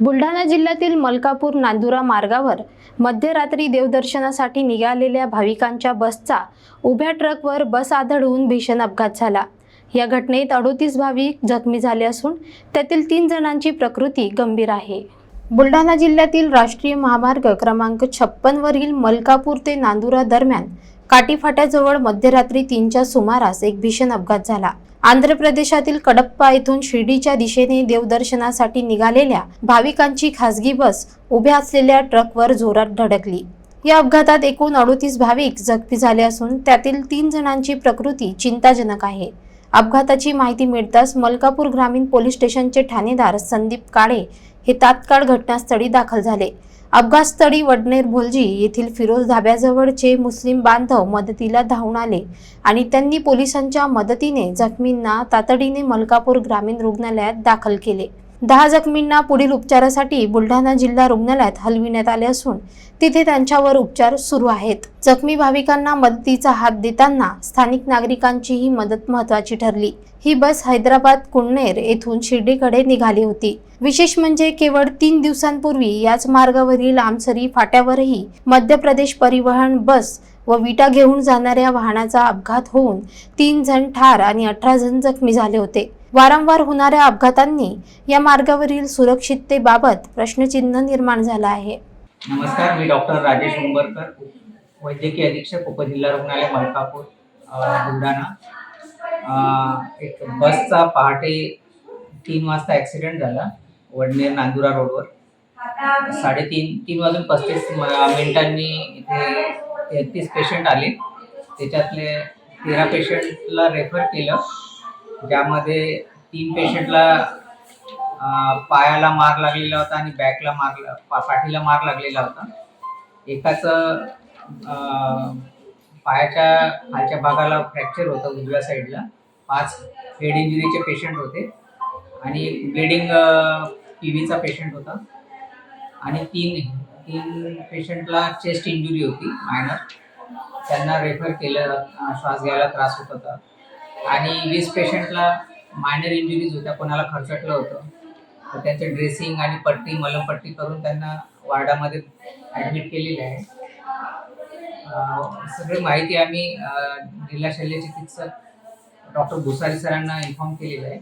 बुलढाणा जिल्ह्यातील मलकापूर नांदुरा मार्गावर मध्यरात्री देवदर्शनासाठी निघालेल्या भाविकांच्या बसचा उभ्या ट्रकवर बस आदळून भीषण अपघात झाला. या घटनेत अडोतीस भाविक जखमी झाले असून त्यातील तीन जणांची प्रकृती गंभीर आहे. बुलढाणा जिल्ह्यातील राष्ट्रीय महामार्ग क्रमांक छप्पनवरील मलकापूर ते नांदुरा दरम्यान काटीफाट्याजवळ मध्यरात्री तीनच्या सुमारास एक भीषण अपघात झाला. आंध्र प्रदेशातील कडप्पा येथून शिर्डीच्या दिशेने देवदर्शनासाठी निघालेल्या भाविकांची खासगी बस उभ्या असलेल्या ट्रकवर जोरात धडकली. या अपघातात एकूण अडोतीस भाविक जखमी झाले असून त्यातील तीन जणांची प्रकृती चिंताजनक आहे. अपघाताची माहिती मिळताच मलकापूर ग्रामीण पोलीस स्टेशनचे ठाणेदार संदीप काळे हे तात्काळ घटनास्थळी दाखल झाले. अपघातस्थळी वडनेर भोलजी येथील फिरोज धाब्याजवळचे मुस्लिम बांधव मदतीला धावून आले आणि त्यांनी पोलिसांच्या मदतीने जखमींना तातडीने मलकापूर ग्रामीण रुग्णालयात दाखल केले. दहा जखमींना पुढील उपचारासाठी बुलढाणा जिल्हा रुग्णालयात हलविण्यात आले असून तिथे त्यांच्यावर उपचार सुरू आहेत. जखमी भाविकांना मदतीचा हात देताना स्थानिक नागरिकांचीही मदत महत्वाची ठरली. ही बस हैदराबाद कुन्नेर येथून शिर्डीकडे निघाली होती. विशेष म्हणजे केवळ तीन दिवसांपूर्वी याच मार्गावरील आमसरी फाट्यावरही मध्य प्रदेश परिवहन बस व विटा घेऊन जाणाऱ्या वाहनाचा अपघात होऊन तीन जण ठार आणि अठरा जण जखमी झाले होते. वारंवार होणाऱ्या अपघातांनी या मार्गावरील सुरक्षिततेबाबत प्रश्नचिन्ह निर्माण झाला आहे. नमस्कार मी डॉक्टर राजेश उंबरकर वैद्यकीय अधीक्षक उपजिल्हा रुग्णालय मलकापूर बुलढाणा. एक बसचा पहाटे तीन वाजता ॲक्सिडेंट झाला वडनेर नांदुरा रोडवर. साडेतीन तीन वाजून पस्तीस मिनिटांनी इथे तेहतीस पेशंट आले. त्याच्यातले तेरा पेशंटला रेफर केलं. ज्यामध्ये तीन पेशंटला पायाला मार लागलेला होता आणि बॅकला मार पा- पाठीला मार लागलेला होता. एकाचं पायाच्या खालच्या भागाला फ्रॅक्चर होतं उजव्या साईडला पाच हेड इंजुरीचे पेशंट होते आणि एक ब्लिडिंग पी व्हीचा पेशंट होता. आणि तीन तीन पेशंटला चेस्ट इंजुरी होती मायनर त्यांना रेफर केलं श्वास घ्यायला त्रास होत होता. आणि वीस पेशंटला मायनर इंजुरीज होत्या कोणाला खर्चटलं होतं. तर त्यांचं ड्रेसिंग आणि पट्टी मलमपट्टी करून त्यांना वार्डामध्ये ॲडमिट केलेले आहे. सगळी माहिती आम्ही जिल्हा शल्य चिकित्सक डॉक्टर भुसारी सरांना इन्फॉर्म केलेलं आहे.